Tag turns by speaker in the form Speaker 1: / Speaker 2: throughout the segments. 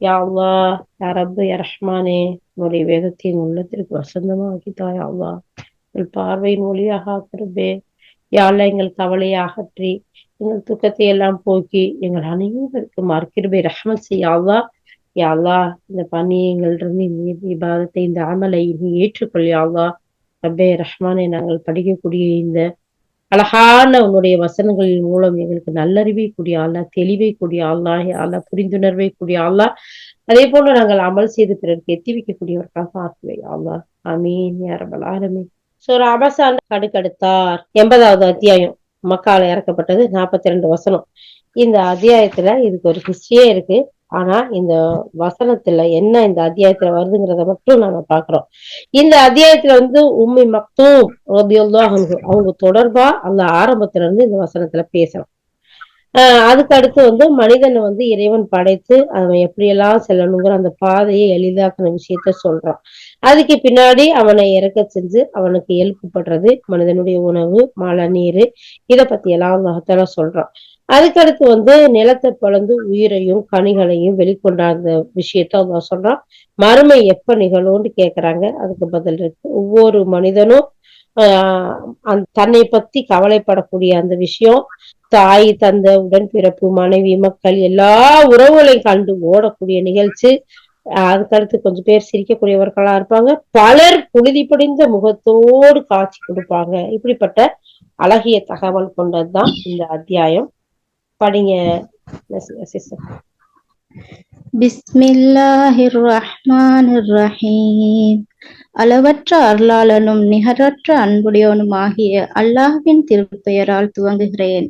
Speaker 1: யா அல்லா யா ரப்பு யா ரஹ்மானே உன்னுடைய வேதத்தின் உள்ளத்திற்கு வசந்தமாக்கித்தா யா அல்லா எங்கள் பார்வையின் ஒளியாக ஆக்கிறபே யாழ்ல எங்கள் கவலையை அகற்றி எங்கள் துக்கத்தை எல்லாம் போக்கி எங்கள் அனைவருக்கும் மறுக்கிறபே ரஹ்மத் செய்யாவா யாழ்லா இந்த பணியங்களிலிருந்து இந்த விவாதத்தை இந்த அமலை நீ ஏற்றுக்கொள் ரப்பே ரஹ்மானே நாங்கள் படிக்கக்கூடிய இந்த அழகான உன்னுடைய வசனங்களின் மூலம் எங்களுக்கு நல்லறிவை கூடிய ஆளா தெளிவை கூடிய ஆளா ஆளா புரிந்துணர்வை கூடிய ஆளா அதே போல நாங்கள் அமல் செய்து பிறருக்கு எத்தி வைக்கக்கூடியவர்களாக ஆக்குவை ஆளா அமீன் யாரபல் ஆரமீன் சோ அபசான் கடுக்கடுத்தார். எண்பதாவது அத்தியாயம். மக்கால இறக்கப்பட்டது நாற்பத்தி ரெண்டு வசனம். இந்த அத்தியாயத்துல இதுக்கு ஒரு ஹிஸ்டரியே இருக்கு. ஆனா இந்த வசனத்துல என்ன இந்த அத்தியாயத்துல வருதுங்கிறத மட்டும் நாம பாக்குறோம் இந்த அத்தியாயத்துல வந்து உண்மை மக்தும் அவங்க தொடர்பா அந்த ஆரம்பத்துல இருந்து இந்த வசனத்துல பேசணும் ஆஹ் அதுக்கு அடுத்து வந்து மனிதனை வந்து இறைவன் படைத்து அவன் எப்படியெல்லாம் செல்லணுங்கிற அந்த பாதையை எளிதாக்குன விஷயத்த சொல்றான். அதுக்கு பின்னாடி அவனை இறக்க செஞ்சு அவனுக்கு எழுப்புப்படுறது மனிதனுடைய உணவு மழை நீர் இத பத்தி எல்லாம் சொல்றான். அதுக்கடுத்து வந்து நிலத்தை பிளந்து உயிரையும் கனிகளையும் வெளிக்கொண்டாந்த விஷயத்த அவங்க சொல்றான். மறுமை எப்ப நிகழும்னு கேக்குறாங்க. அதுக்கு பதில் இருக்கு. ஒவ்வொரு மனிதனும் ஆஹ் தன்னை பத்தி கவலைப்படக்கூடிய அந்த விஷயம் தாய் தந்த உடன்பிறப்பு மனைவி மக்கள் எல்லா உறவுகளையும் கண்டு ஓடக்கூடிய நிகழ்ச்சி. அதுக்கடுத்து கொஞ்சம் பேர் சிரிக்கக்கூடியவர்களா இருப்பாங்க. பலர் புழுதி படிந்த முகத்தோடு காட்சி கொடுப்பாங்க. இப்படிப்பட்ட அழகிய தகவல் கொண்டதுதான் இந்த அத்தியாயம். படிங்க.
Speaker 2: பிஸ்மில்லாஹிர் ரஹ்மானிர் ரஹீம் அளவற்ற அருளாளனும் நிகரற்ற அன்புடையவனுமாகிய அல்லாஹ்வின் திருப்பெயரால் துவங்குகிறேன்.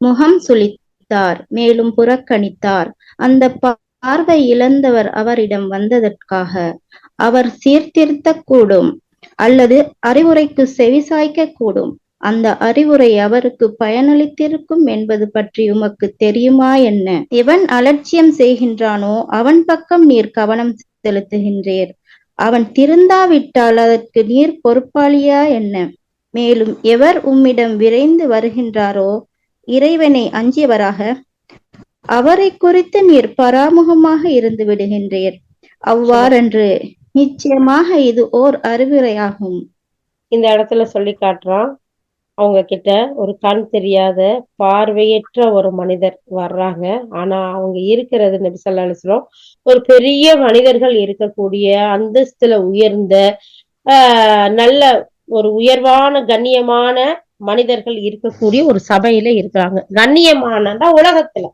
Speaker 2: முகம் சுளித்தார் மேலும் புறக்கணித்தார். அந்த பார்வை இழந்தவர் அவரிடம் வந்ததற்காக அவர் சீர்திருத்த கூடும் அல்லது அறிவுரைக்கு செவிசாய்க்க கூடும் அந்த அறிவுரை அவருக்கு பயனளித்திருக்கும் என்பது பற்றி உமக்கு தெரியுமா என்ன? எவன் அலட்சியம் செய்கின்றானோ அவன் பக்கம் நீர் கவனம் செலுத்துகின்றீர். அவன் திருந்தாவிட்டால் அதற்கு நீர் பொறுப்பாளியா என்ன? மேலும் எவர் உம்மிடம் விரைந்து வருகின்றாரோ இறைவனை அஞ்சியவராக? அவரை குறித்து நீர் பராமுகமாக இருந்து விடுகின்றீர். அவ்வாறன்று நிச்சயமாக இது ஓர் அறிவுரையாகும்.
Speaker 1: இந்த இடத்துல சொல்லி காட்டுறான் அவங்க கிட்ட ஒரு கண் தெரியாத பார்வையற்ற ஒரு மனிதர் வர்றாங்க. ஆனா அவங்க இருக்கிறது நபி சொல்லா ஒரு பெரிய மனிதர்கள் இருக்கக்கூடிய அந்தஸ்துல உயர்ந்த ஆஹ் நல்ல ஒரு உயர்வான கண்ணியமான மனிதர்கள் இருக்கக்கூடிய ஒரு சபையில இருக்கிறாங்க. கண்ணியமானதா உலகத்துல.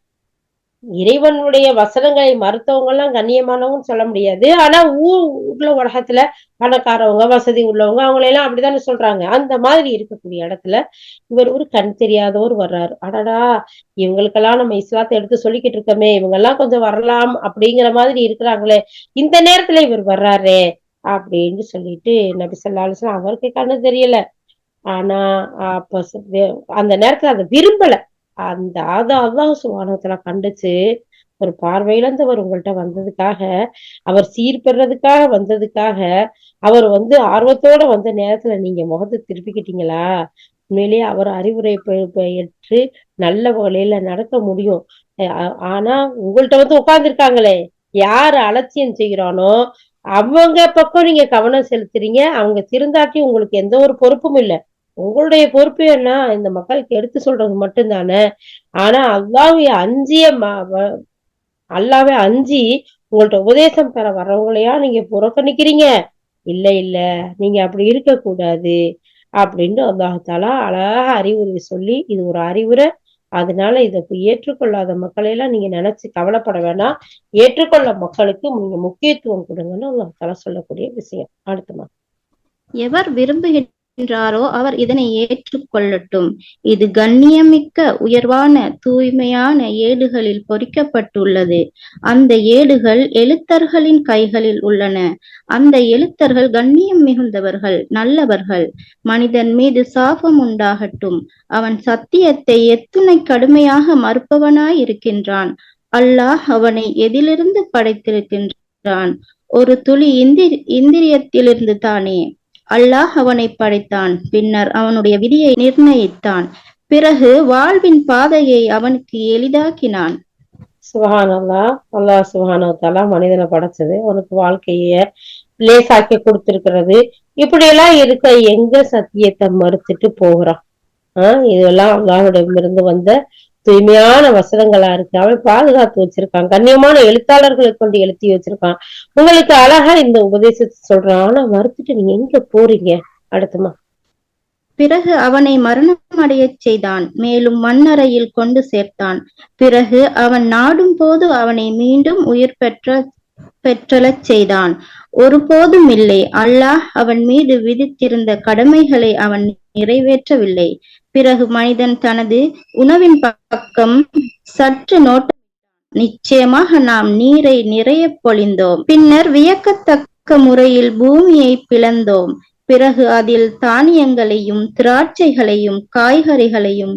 Speaker 1: இறைவனுடைய வசனங்களை மறுத்தவங்க எல்லாம் கண்ணியமானவங்க சொல்ல முடியாது. ஆனா ஊர் ஊர்ல உலகத்துல பணக்காரவங்க வசதி உள்ளவங்க அவங்களெல்லாம் அப்படித்தானே சொல்றாங்க. அந்த மாதிரி இருக்கக்கூடிய இடத்துல இவர் ஒரு கண் தெரியாதவர் வர்றாரு. அடடா இவங்களுக்கெல்லாம் நம்ம இஸ்லாத்தை எடுத்து சொல்லிக்கிட்டு இருக்கோமே இவங்க எல்லாம் கொஞ்சம் வரலாம் அப்படிங்கிற மாதிரி இருக்கிறாங்களே இந்த நேரத்துல இவர் வர்றாரே அப்படின்னு சொல்லிட்டு நபி சொல்லாலும் அவருக்கு கண்ணு தெரியல. ஆனா அப்ப அந்த நேரத்துல அதை விரும்பல. அந்த அதான் சுவானத்துல கண்டுச்சு. ஒரு பார்வையிழந்தவர் உங்கள்கிட்ட வந்ததுக்காக அவர் சீர் பெறதுக்காக வந்ததுக்காக அவர் வந்து ஆர்வத்தோட வந்த நேரத்துல நீங்க முகத்தை திருப்பிக்கிட்டீங்களா? உண்மையிலேயே அவர் அறிவுரை ஏற்று நல்ல வகையில நடக்க முடியும். ஆனா உங்கள்கிட்ட வந்து உட்கார்ந்துருக்காங்களே யார் அலட்சியம் செய்கிறானோ அவங்க பக்கம் நீங்க கவனம் செலுத்துறீங்க அவங்க திருந்தாட்டி உங்களுக்கு எந்த ஒரு பொறுப்பும் இல்லை. உங்களுடைய பொறுப்பு என்ன? இந்த மக்களுக்கு எடுத்து சொல்றது மட்டும்தானே? ஆனா அல்லாவே அஞ்சிய அல்லாவே அஞ்சி உங்கள்ட்ட உபதேசம் பெற வர்றவங்களையா நீங்க புறக்கணிக்கிறீங்க? இல்ல இல்ல. நீங்க அப்படி இருக்க கூடாது அப்படின்னு அல்லாஹாலா அழகா அறிவுரை சொல்லி இது ஒரு அறிவுரை. அதனால இதை ஏற்றுக்கொள்ளாத மக்களை எல்லாம் நீங்க நினைச்சு கவலைப்பட வேணாம். ஏற்றுக்கொள்ள மக்களுக்கு நீங்க முக்கியத்துவம் கொடுங்கன்னு அல்லாஹாலா சொல்லக்கூடிய விஷயம். அடுத்தமா
Speaker 2: எவர் விரும்புகின்ற என்றாரோ அவர் இதனை ஏற்றுக்கொள்ளட்டும். இது கண்ணியமிக்க உயர்வான தூய்மையான ஏடுகளில் பொறிக்கப்பட்டுள்ளது. அந்த ஏடுகள் எழுத்தர்களின் கைகளில் உள்ளன. அந்த எழுத்தர்கள் கண்ணியம் மிகுந்தவர்கள் நல்லவர்கள். மனிதன் மீது சாபம் உண்டாகட்டும். அவன் சத்தியத்தை எத்துணை கடுமையாக மறுப்பவனாய் இருக்கின்றான் அல்லாஹ் அவனை எதிலிருந்து படைத்திருக்கின்றான். ஒரு துளி இந்திரி இந்திரியத்திலிருந்து தானே. அல்லாஹ் அவனை படைத்தான். பின்னர் அவனுடைய விதியை நிர்ணயித்தான். பிறகு வாழ்வின் பாதையை அவனுக்கு எளிதாக்கினான்.
Speaker 1: சுபஹான் அல்லா அல்லாஹ் சுஹானா தாலா மனிதனை படைச்சது. அவனுக்கு வாழ்க்கைய லேசாக்கி கொடுத்திருக்கிறது. இப்படி எல்லாம் இருக்க எங்க சத்தியத்தை மறுத்துட்டு போகிறான்? ஆஹ் இதெல்லாம் அல்லாஹிடமிருந்து வந்த தூய்மையான வசனங்களா இருக்கு. அவன் பாதுகாத்து வச்சிருக்கான் கண்ணியமான எழுத்தாளர்களை கொண்டு எழுத்தி வச்சிருக்கான் உங்களுக்கு அழகா இந்த உபதேசத்தை சொல்றான். ஆனா மறுத்துட்டு நீங்க எங்க போறீங்க? அடுத்தமா
Speaker 2: பிறகு அவனை மரணம் அடையச் செய்தான். மேலும் மண்ணறையில் கொண்டு சேர்த்தான். பிறகு அவன் நாடும் போது அவனை மீண்டும் உயிர் பெற்ற பெற்றலச் செய்தான். ஒருபோதும் இல்லை. அல்லாஹ் அவன் மீது விதித்திருந்த கடமைகளை அவன் நிறைவேற்றவில்லை. பிறகு மனிதன் தனது உணவின் பக்கம் சற்று நோட்ட நிச்சயமாக நாம் நீரை நிறைய பொழிந்தோம். பின்னர் வியக்கத்தக்க முறையில் பூமியை பிளந்தோம். பிறகு அதில் தானியங்களையும் திராட்சைகளையும் காய்கறிகளையும்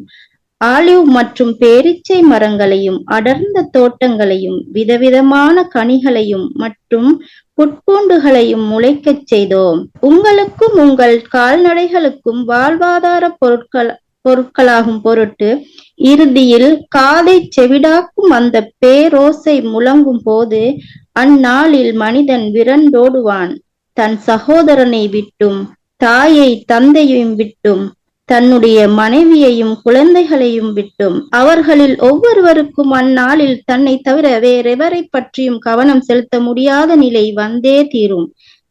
Speaker 2: ஆலிவ் மற்றும் பேரிச்சை மரங்களையும் அடர்ந்த தோட்டங்களையும் விதவிதமான கனிகளையும் மற்றும் புட்பூண்டுகளையும் முளைக்கச் செய்தோம். உங்களுக்கும் உங்கள் கால்நடைகளுக்கும் வாழ்வாதார பொருட்கள் பொருட்களாகும் பொருட்டு இறுதியில் காதை செவிடாக்கும் அந்த பேரோசை முழங்கும் போது அந்நாளில் மனிதன் விரண்டோடுவான். தன் சகோதரனை விட்டும் தாயை தந்தையையும் விட்டும் தன்னுடைய மனைவியையும் குழந்தைகளையும் விட்டும் அவர்களில் ஒவ்வொருவருக்கும் அந்நாளில் தன்னை தவிர வேறெவரை பற்றியும் கவனம் செலுத்த முடியாத நிலை வந்தே தீரும்.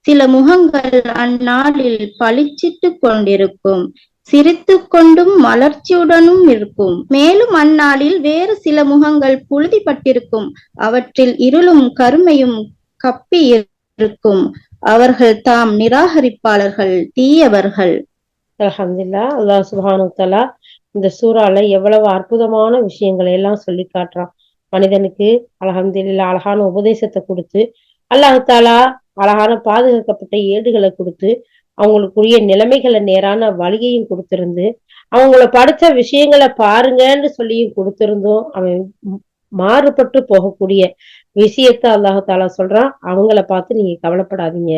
Speaker 2: சில முகங்கள் அந்நாளில் பளிச்சிட்டு கொண்டிருக்கும். சிரித்து கொண்டும் மலர்ச்சியுடனும் இருக்கும். மேலும் அந்நாளில் வேறு சில முகங்கள் புழுதிப்பட்டிருக்கும். அவற்றில் இருளும் கருமையும் கப்பி இருக்கும் அவர்கள் தாம் நிராகரிப்பாளர்கள் தீயவர்கள்.
Speaker 1: அலமதுல்லா அல்லாஹ் சுபானுத்தலா இந்த சூறால எவ்வளவு அற்புதமான விஷயங்களை எல்லாம் சொல்லி காட்டுறான். மனிதனுக்கு அலஹம்தில்லா அழகான உபதேசத்தை கொடுத்து அல்லாஹாலா அழகான பாதுகாக்கப்பட்ட ஏடுகளை கொடுத்து அவங்களுக்குரிய நிலைமைகளை நேரான வழியையும் கொடுத்திருந்து அவங்கள படிச்ச விஷயங்களை பாருங்கன்னு சொல்லியும் கொடுத்துருந்தோம். அவன் மாறுபட்டு போகக்கூடிய விஷயத்த அல்லாஹாலா சொல்றான். அவங்கள பார்த்து நீங்க கவலைப்படாதீங்க.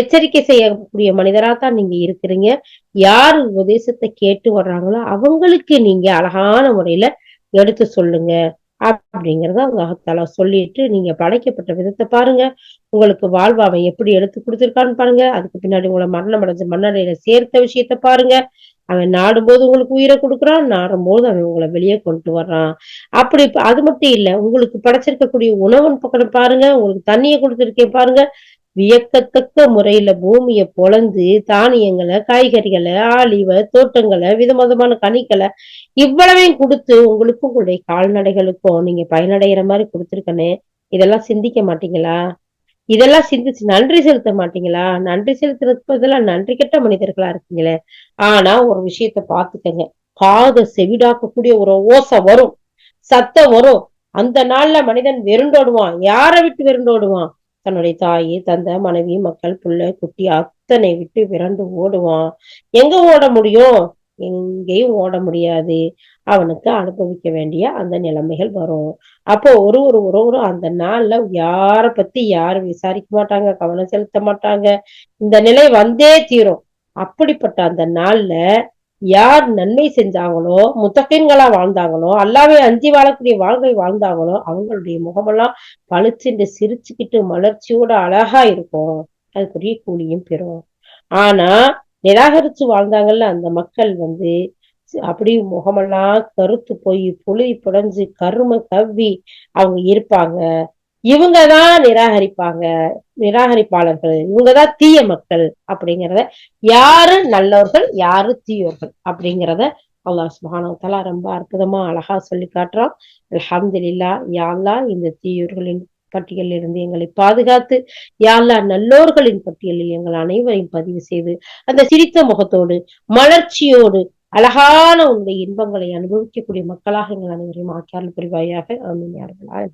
Speaker 1: எச்சரிக்கை செய்யக்கூடிய மனிதரா தான் நீங்க இருக்கிறீங்க. யார் உபதேசத்தை கேட்டு வர்றாங்களோ அவங்களுக்கு நீங்க அழகான முறையில எடுத்து சொல்லுங்க. அப்படிங்கறத அல்லாஹாலா சொல்லிட்டு நீங்க படைக்கப்பட்ட விதத்தை பாருங்க. உங்களுக்கு வாழ்வு அவன் எப்படி எடுத்து கொடுத்திருக்கான்னு பாருங்க. அதுக்கு பின்னாடி உங்களை மரணம் அடைஞ்ச மண்ணடையில சேர்த்த விஷயத்த பாருங்க. அவன் நாடும்போது உங்களுக்கு உயிரை கொடுக்குறான் நாடும்போது அவன் உங்களை வெளியே கொண்டு வர்றான். அப்படி அது மட்டும் இல்ல உங்களுக்கு படைச்சிருக்கக்கூடிய உணவன் பக்கம் பாருங்க. உங்களுக்கு தண்ணியை கொடுத்துருக்கேன் பாருங்க. வியக்கத்தக்க முறையில பூமியை பொழந்து தானியங்களை காய்கறிகளை ஆலிவ தோட்டங்களை விதவிதமான கனிகளை இவ்வளவையும் கொடுத்து உங்களுக்கும் உங்களுடைய கால்நடைகளுக்கும் நீங்க பயனடைகிற மாதிரி கொடுத்துருக்கனே இதெல்லாம் சிந்திக்க மாட்டீங்களா? இதெல்லாம் சிந்திச்சு நன்றி செலுத்த மாட்டீங்களா? நன்றி செலுத்துறதுக்கு பதிலாக நன்றி கெட்ட மனிதர்களா இருக்கீங்களே. ஆனா ஒரு விஷயத்த பாத்துக்கங்க காத செவிடாக்கக்கூடிய ஒரு ஓசை வரும். சத்தம் வரும். அந்த நாள்ல மனிதன் வெருண்டோடுவான். யாரை விட்டு வெருண்டோடுவான்? தன்னுடைய தாய் தந்தை மனைவி மக்கள் புள்ள குட்டி அத்தனை விட்டு விரண்டு ஓடுவான். எங்க ஓட முடியும்? எங்கேயும் ஓட முடியாது. அவனுக்கு அனுபவிக்க வேண்டிய அந்த நிலைமைகள் வரும். அப்போ ஒரு ஒரு உறவரும் அந்த நாள்ல யார பத்தி யாரும் விசாரிக்க மாட்டாங்க கவனம் செலுத்த மாட்டாங்க. இந்த நிலை வந்தே தீரும். அப்படிப்பட்ட அந்த நாள்ல யார் நன்மை செஞ்சாங்களோ முத்தகன்களா வாழ்ந்தாங்களோ அல்லாவே அஞ்சி வாழக்கூடிய வாழ்க்கை வாழ்ந்தாங்களோ அவங்களுடைய முகமெல்லாம் பளிச்சுட்டு சிரிச்சுக்கிட்டு மலர்ச்சியோட அழகா இருக்கும். அதுக்குரிய கூலியும் பெறும். ஆனா நிராகரிச்சு வாழ்ந்தாங்கல்ல அந்த மக்கள் வந்து அப்படி முகமெல்லாம் கருத்து போய் புளி புடஞ்சு கரும கவ்வி அவங்க இருப்பாங்க. இவங்கதான் நிராகரிப்பாங்க நிராகரிப்பாளர்கள். இவங்கதான் தீய மக்கள் அப்படிங்கிறத யாரு நல்லவர்கள் யாரு தீயவர்கள் அப்படிங்கிறத அல்லாஹ் சுபானவத்தாலா ரொம்ப அற்புதமா அழகா சொல்லி காட்டுறான். அலமதுல்லா யாழ்லா இந்த தீயவர்களின் பட்டியலில் இருந்து எங்களை பாதுகாத்து யாழ்லா நல்லோர்களின் பட்டியலில் எங்கள் அனைவரையும் பதிவு செய்து அந்த சிரித்த முகத்தோடு மலர்ச்சியோடு அழகான உங்களுடைய இன்பங்களை அனுபவிக்கக்கூடிய மக்களாக எங்கள் அனைவரையும் ஆக்கியால் புரிவாயாக. ஆமீன். யார்களால்